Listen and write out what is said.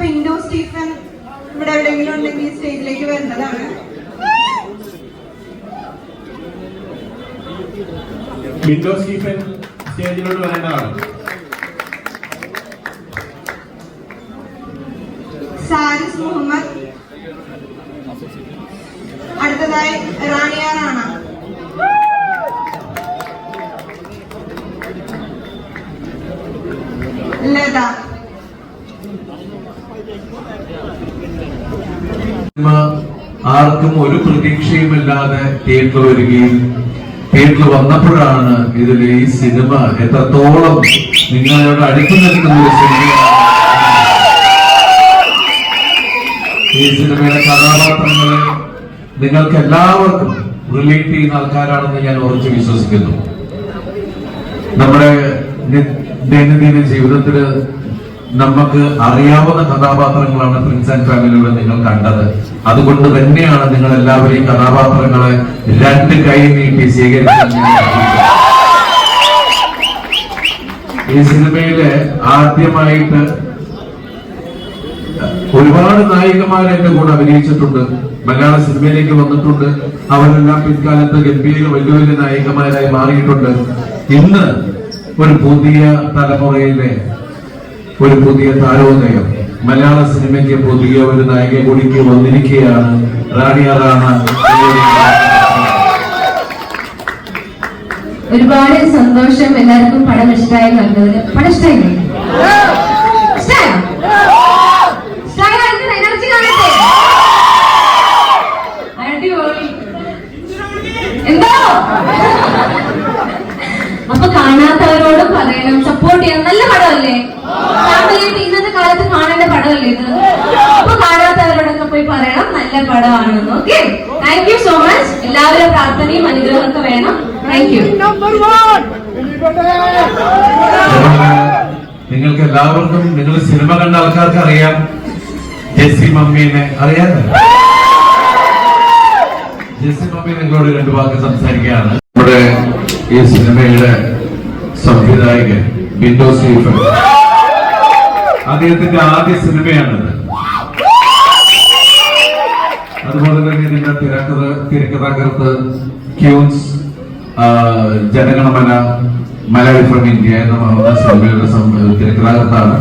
Bindu Stephen ഇവിടെ എവിടെയെങ്കിലും ഉണ്ടെങ്കിൽ സ്റ്റേജിലേക്ക് വരുന്നതാണ്. വിൻഡോ സ്റ്റീഫൻ സ്റ്റേജിലോട്ട് വരേണ്ടതാണ് സാരിസ് മുഹമ്മദ്. അടുത്തതായി റാണിയ റാണ ലത. ആർക്കും ഒരു പ്രതീക്ഷയുമില്ലാതെ തിയേറ്ററിൽ വരികയും തിയേറ്ററിൽ വന്നപ്പോഴാണ് ഇതിൽ ഈ സിനിമ എത്രത്തോളം നിങ്ങളോട് അടുത്തു നിൽക്കുന്ന ഒരു സിനിമയാണ്. ഈ സിനിമയിലെ കഥാപാത്രങ്ങളെ നിങ്ങൾക്ക് എല്ലാവർക്കും റിലേറ്റ് ചെയ്യുന്ന ആൾക്കാരാണെന്ന് ഞാൻ ഉറച്ചു വിശ്വസിക്കുന്നു. നമ്മുടെ ദൈനംദിന ജീവിതത്തിൽ നമുക്ക് അറിയാവുന്ന കഥാപാത്രങ്ങളാണ് പ്രിൻസ് ആൻഡ് ഫാമിലിയിലൂടെ നിങ്ങൾ കണ്ടത്. അതുകൊണ്ട് തന്നെയാണ് നിങ്ങൾ എല്ലാവരെയും കഥാപാത്രങ്ങളെ രണ്ട് കൈ നീട്ടി സ്വീകരിക്കുന്നത് ഈ സിനിമയിൽ ആദ്യമായിട്ട് ഒരുപാട് നായികമാർ എന്റെ കൂടെ അഭിനയിച്ചിട്ടുണ്ട്. മലയാള സിനിമയിലേക്ക് വന്നിട്ടുണ്ട്. അവരെല്ലാം പിൻകാലത്ത് ഗംഭീര വലിയ വലിയ നായികമാരായി മാറിയിട്ടുണ്ട്. ഇന്ന് ഒരു പുതിയ തലമുറയിലെ ഒരു പുതിയ താരോദയം. മലയാള സിനിമയ്ക്ക് പുതിയ ഒരു നായിക കൂടിക്ക് വന്നിരിക്കുകയാണ്. റാണിയ റാണ. ഒരുപാട് സന്തോഷം. എല്ലാവർക്കും പടം ഇഷ്ടമായി നൽകുന്നത് പടം ഇഷ്ടമായില്ലേ? കാണാത്തവരോട് പറയണം. സപ്പോർട്ട് ചെയ്യണം നല്ല പടമല്ലേ? ഫാമിലിയായിട്ട് ഇന്നത്തെ കാലത്ത് കാണേണ്ട പടമല്ലേ ഇത്? അപ്പൊ കാണാത്തവരോടൊക്കെ പോയി പറയണം നല്ല പടമാണെന്ന് okay thank you so much എല്ലാവരും പ്രാർത്ഥനയും അനുഗ്രഹമൊക്കെ വേണം. താങ്ക് യു നിങ്ങൾക്ക് എല്ലാവർക്കും നിങ്ങൾ സിനിമ കണ്ട ആൾക്കാർക്ക് അറിയാം. ജെസ്സി മമ്മീനെ അറിയാമോ? ജെസ്സി മമ്മി നിങ്ങളോട് രണ്ടു വാക്ക് സംസാരിക്കുകയാണ്. നമ്മുടെ ഈ സിനിമയുടെ സംവിധായകൻ ബിന്ദു സ്റ്റീഫൻ. അദ്ദേഹത്തിന്റെ ആദ്യ സിനിമയാണ് അതുപോലെ തന്നെ ഇതിന്റെ തിരക്കഥ തിരക്കഥാകൃത്ത് Queens Jana Gana Mana Malayali from India എന്ന സിനിമയുടെ തിരക്കഥാകൃത്താണ്.